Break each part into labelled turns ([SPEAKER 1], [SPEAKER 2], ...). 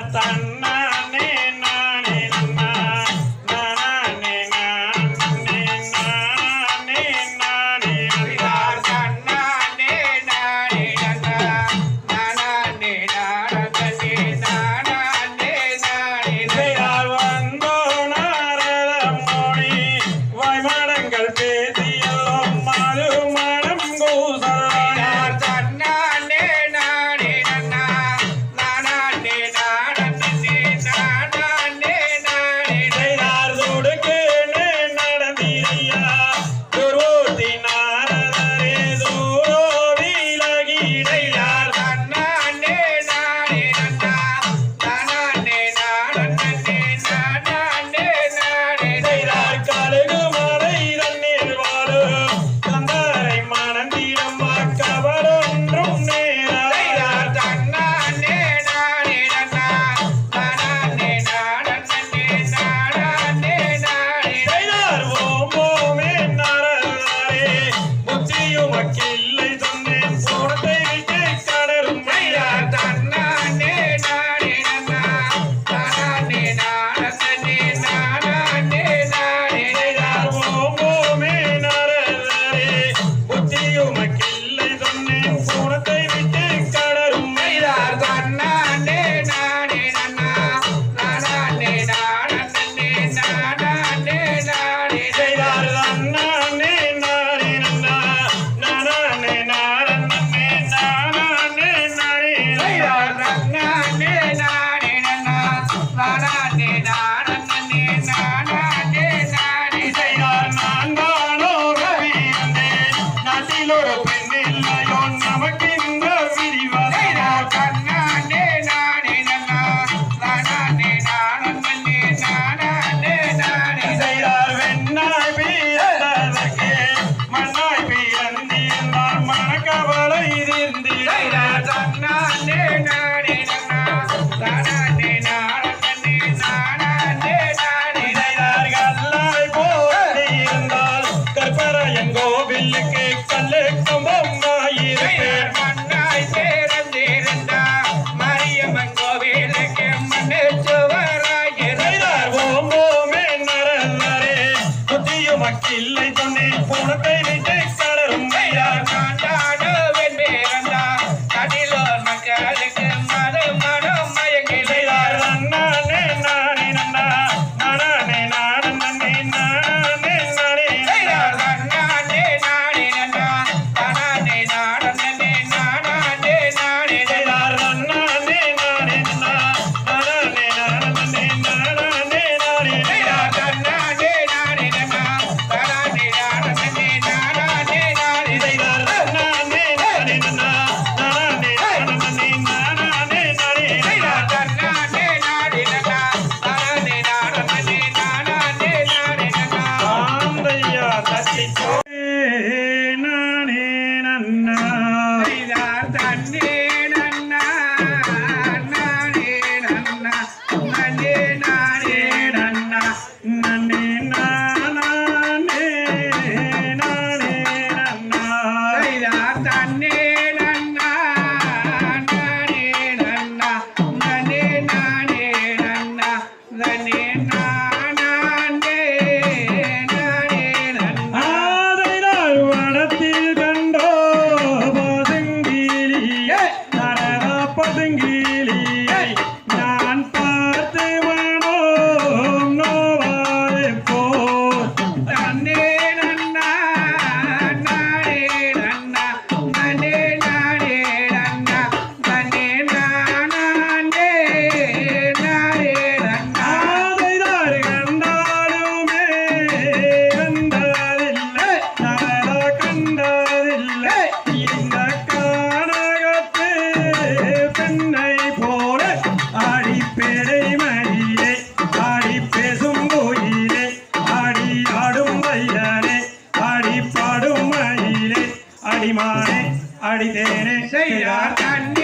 [SPEAKER 1] datang அடிமானே அடிதேனே
[SPEAKER 2] செய்தார். தன்னே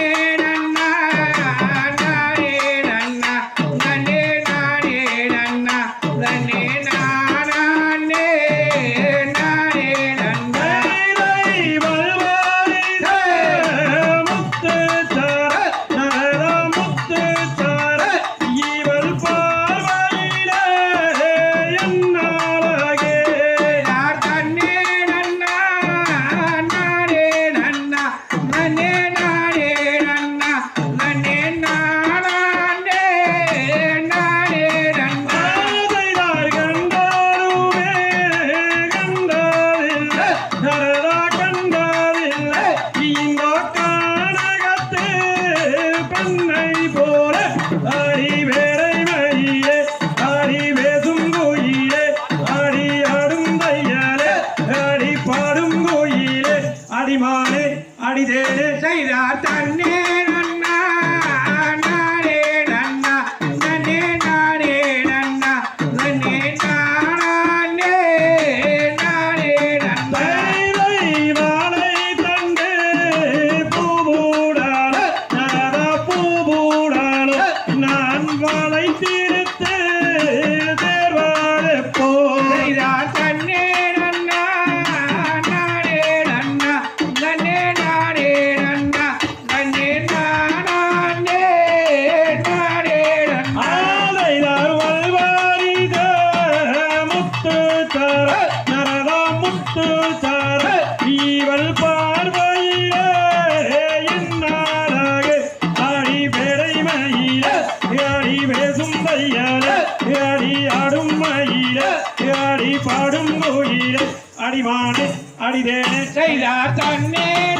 [SPEAKER 1] அடிதேனே
[SPEAKER 2] செய்தார் தன்னே